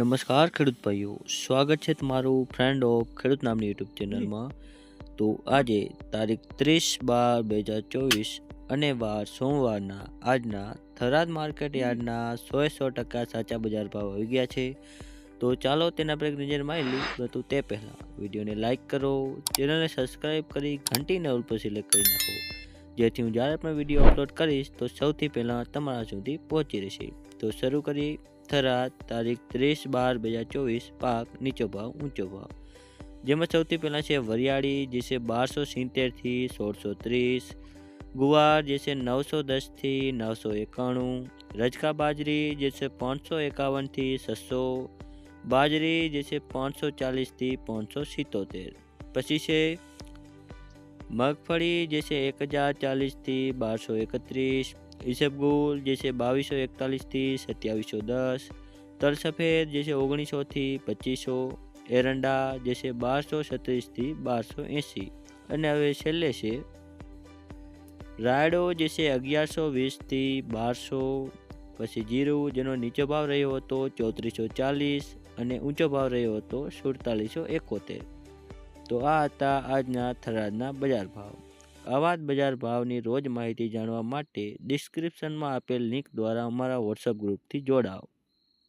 નમસ્કાર ખેડૂત ભાઈઓ, સ્વાગત છે તમારું ફ્રેન્ડ ઓફ ખેડૂત નામની યુટ્યુબ ચેનલમાં. તો આજે તારીખ ત્રીસ બાર બે હજાર ચોવીસ અને વાર સોમવારના આજના થરાદ માર્કેટ યાર્ડના સો સો ટકા સાચા બજાર ભાવ આવી ગયા છે. તો ચાલો તેના પર એક નજર મારી લઉં પરંતુ તે પહેલાં વિડીયોને લાઇક કરો, ચેનલને સબસ્ક્રાઈબ કરી ઘંટીને ઓલ પર સિલેક્ટ કરી નાખો. જેથી હું જ્યારે પણ વીડિયો અપલોડ કરીશ, તો સૌથી પહેલાં તમારા સુધી પહોંચી રહેશે. તો શરૂ કરીએ. થરાદ તારીખ ત્રીસ બાર બે હજાર ચોવીસ, પાક નીચો ભાવ, ઊંચો ભાવ. જેમાં સૌથી પહેલાં છે વરિયાળી, જે છે બારસો સિત્તેરથી સોળસો ત્રીસ. ગુવાર, જે છે નવસો દસથી નવસો એકાણું. રજકા બાજરી, જે છે પાંચસો એકાવનથી છસો. બાજરી, જે છે પાંચસો ચાલીસથી પાંચસો સિત્તોતેર. પછી છે મગફળી જે છે એક હજાર ચાલીસથી બારસો એકત્રીસ, ઈસબગુલ જે છે બાવીસો એકતાલીસથી સત્યાવીસો દસ, તલસફેદ જે છે ઓગણીસોથી પચીસો, એરંડા જે છે બારસો છત્રીસથી બારસો એંસી. અને હવે છેલ્લે છે, રાયડો જે છે અગિયારસો વીસથી બારસો, પછી જીરું જેનો નીચો ભાવ રહ્યો હતો ચોત્રીસો ચાલીસ અને ઊંચો ભાવ રહ્યો હતો સુડતાલીસો એકોતેર. તો આ હતા આજના થરાદના બજાર ભાવ. આવા જ બજાર ભાવની રોજ માહિતી જાણવા માટે ડિસ્ક્રિપ્શનમાં આપેલ લિંક દ્વારા અમારા વોટ્સઅપ ગ્રુપથી જોડાઓ.